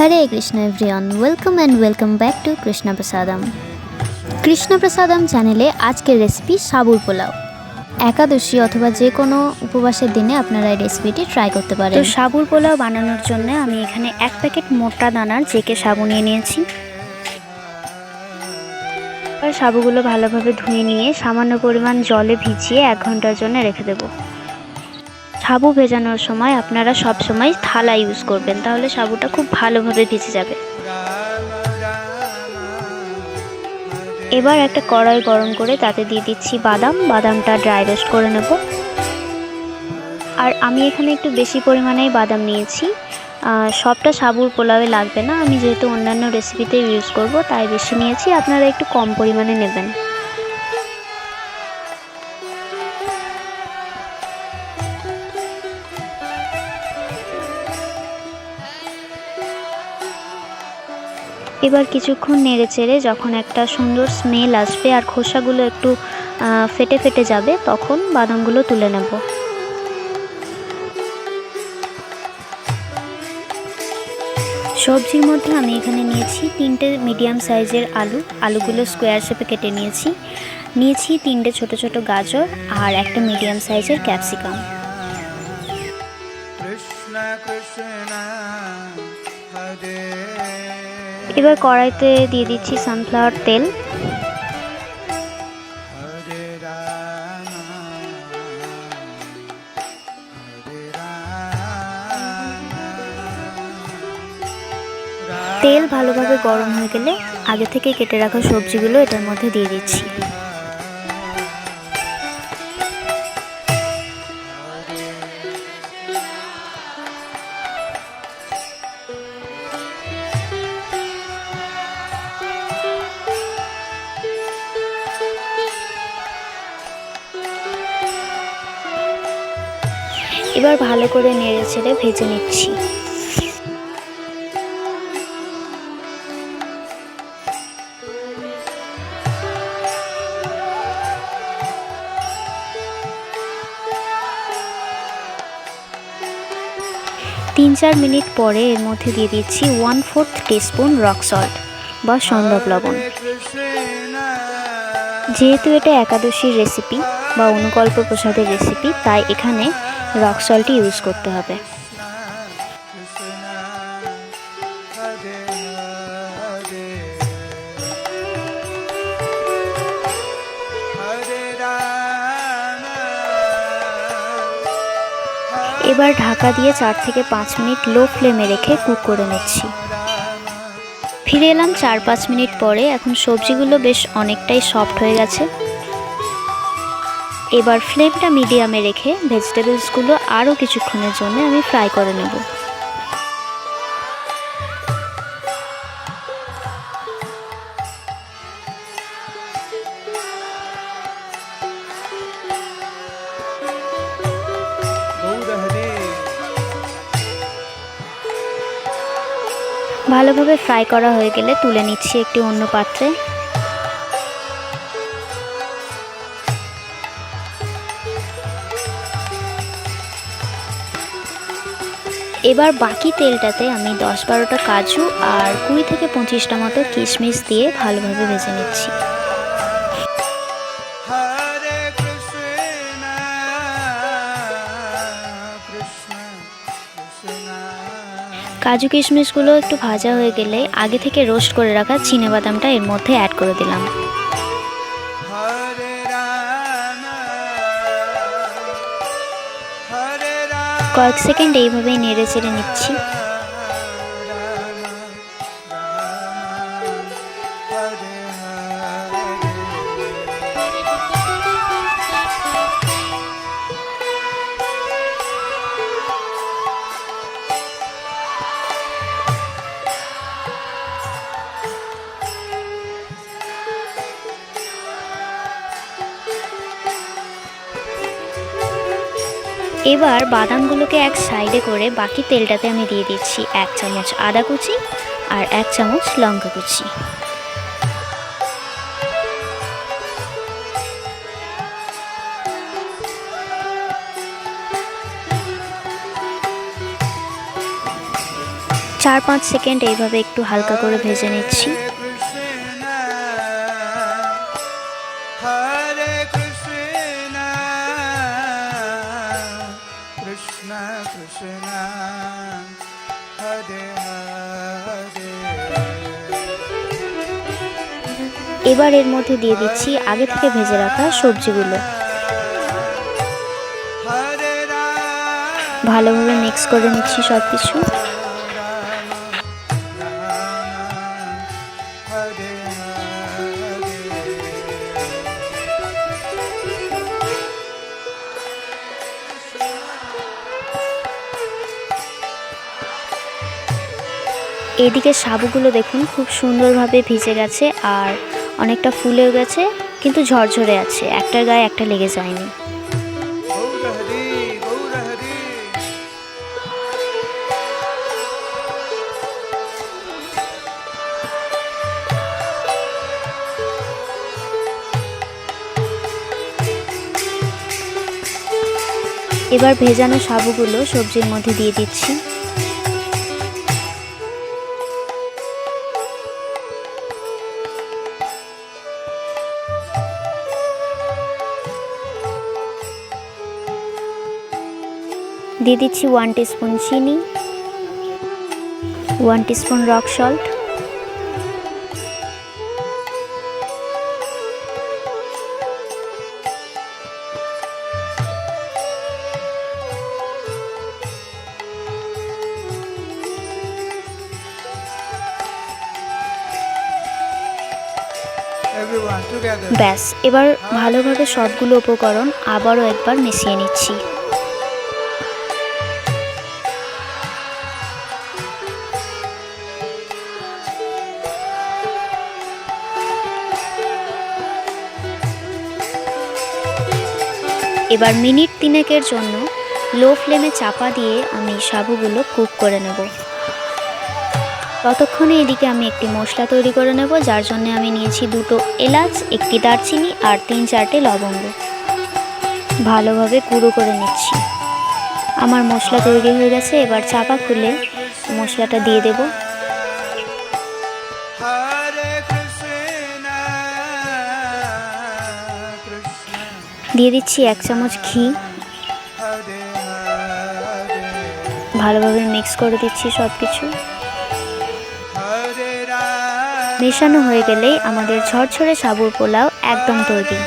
Hare Krishna everyone welcome and welcome back to Krishna Prasadam Krishna Prasadam চ্যানেলে আজকের recipe সাবুর পোলাও। একাদশী অথবা যে কোনো উপবাসের দিনে আপনারা এই রেসিপিটি ট্রাই করতে পারেন। সাবুর পোলাও বানানোর জন্য আমি এখানে এক প্যাকেট মোটা দানার জেকে সাবু নিয়ে নিয়েছি। সাবুগুলো ভালোভাবে ধুয়ে নিয়ে সামান্য পরিমাণ জলে ভিজিয়ে এক ঘণ্টার জন্য রেখে দেবো। সাবু ভেজানোর সময় আপনারা সব সময় থালা ইউজ করবেন, তাহলে সাবুটা খুব ভালোভাবে ভেজে যাবে। এবার একটা কড়াই গরম করে তাতে দিয়ে দিচ্ছি বাদাম, বাদামটা ড্রাই রোস্ট করে নেব। আর আমি এখানে একটু বেশি পরিমাণেই বাদাম নিয়েছি। সবটা সাবুর পোলাওয়ে লাগবে না, আমি যেহেতু অন্যান্য রেসিপিতে ইউজ করব, তাই বেশি নিয়েছি, আপনারা একটু কম পরিমাণে নেবেন। এবার কিছুক্ষণ নেড়ে চেড়ে যখন একটা সুন্দর স্মেল আসবে আর খোসাগুলো একটু ফেটে ফেটে যাবে, তখন বাদামগুলো তুলে নেব। সবজির মধ্যে আমি এখানে নিয়েছি তিনটে মিডিয়াম সাইজের আলু। আলুগুলো স্কোয়ার শেপে কেটে নিয়েছি। নিয়েছি তিনটে ছোট ছোট গাজর আর একটা মিডিয়াম সাইজের ক্যাপসিকাম এবার কড়াইতে দিয়ে দিচ্ছি সানফ্লাওয়ার তেল। তেল ভালোভাবে গরম হয়ে গেলে আগে থেকে কেটে রাখা সবজিগুলো এটার মধ্যে দিয়ে দিচ্ছি। এবার ভালো করে নেড়ে ছেড়ে ভেজে নিচ্ছি। তিন চার মিনিট পরে এর মধ্যে দিয়ে দিচ্ছি one fourth teaspoon rock salt বা সম্ভব লবণ। যেহেতু এটা একাদশীর রেসিপি বা অনুকল্প প্রসাদের রেসিপি তাই এখানে রক সল্টই ইউজ করতে হবে। এবার ঢাকা দিয়ে চার থেকে পাঁচ মিনিট লো ফ্লেমে রেখে কুক করে নিচ্ছি। ফিরে এলাম চার পাঁচ মিনিট পরে। এখন সবজিগুলো বেশ অনেকটাই সফট হয়ে গেছে। এবার ফ্লেমটা মিডিয়ামে রেখে ভেজিটেবলসগুলো আরও কিছুক্ষণের জন্য আমি ফ্রাই করে নেব। ভালোভাবে ফ্রাই করা হয়ে গেলে তুলে নিচ্ছি একটি অন্য পাত্রে। এবার বাকি তেলটাতে আমি দশ বারোটা কাজু আর কুড়ি থেকে পঁচিশটা মতো কিশমিশ দিয়ে ভালোভাবে ভেজে নিচ্ছি। কাজু কিশমিশগুলো একটু ভাজা হয়ে গেলে আগে থেকে রোস্ট করে রাখা বাদামটা এর মধ্যে অ্যাড করে দিলাম। কয়েক সেকেন্ড এইভাবেই নেড়ে চেড়ে নিচ্ছি। এবার বাদামগুলোকে এক সাইডে করে বাকি তেলটাতে আমি দিয়ে দিচ্ছি এক চামচ আদা কুচি আর এক চামচ লঙ্কা কুচি। চার পাঁচ সেকেন্ড এইভাবে একটু হালকা করে ভেজে নিচ্ছি। Krishna Krishna, Hare Hare. এবার এর মধ্যে দিয়ে দিচ্ছি আগে থেকে ভেজে রাখা সবজিগুলো। ভালোভাবে মিক্স করে নিচ্ছি সব কিছু এদিকে সাবুগুলো দেখুন, খুব সুন্দরভাবে ভিজে গেছে আর অনেকটা ফুলেও গেছে, কিন্তু ঝরঝরে আছে। একটার গায়ে একটা লেগে যায়নি। এবার ভেজানো সাবুগুলো সবজির মধ্যে দিয়ে দিচ্ছি। দিয়ে দিচ্ছি ওয়ান টিস্পুন চিনি ওয়ান টিস্পুন রক সল্ট ব্যাস এবার ভালোভাবে সবগুলো উপকরণ আবারও একবার মিশিয়ে নিচ্ছি। এবার মিনিট তিনেকের জন্য লো ফ্লেমে চাপা দিয়ে আমি সাবুগুলো কুক করে নেব। ততক্ষণে এদিকে আমি একটি মশলা তৈরি করে নেব, যার জন্য আমি নিয়েছি দুটো এলাচ, একটি দারচিনি আর তিন চারটে লবঙ্গ। ভালোভাবে গুঁড়ো করে নিচ্ছি। আমার মশলা তৈরি হয়ে গেছে, এবার চাপা খুলে মশলাটা দিয়ে দেব। দিয়ে দিচ্ছি এক চামচ ঘি। ভালোভাবে মিক্স করে দিচ্ছি সব কিছু মেশানো হয়ে গেলেই আমাদের ঝরঝরে সাবুর পোলাও একদম তৈরি।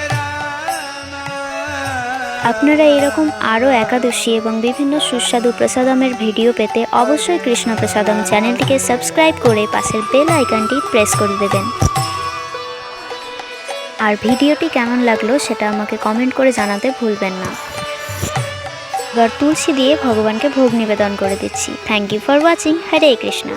আপনারা এরকম আরও একাদশী এবং বিভিন্ন সুস্বাদু প্রসাদমের ভিডিও পেতে অবশ্যই কৃষ্ণ প্রসাদম চ্যানেলটিকে সাবস্ক্রাইব করে পাশের বেল আইকনটি প্রেস করে দেবেন। আর ভিডিওটি কেমন লাগল সেটা আমাকে কমেন্ট করে জানাতে ভুলবেন না। এবার তুলসী দিয়ে ভগবানকে ভোগ নিবেদন করে দিচ্ছি। Thank you for watching Hare Krishna.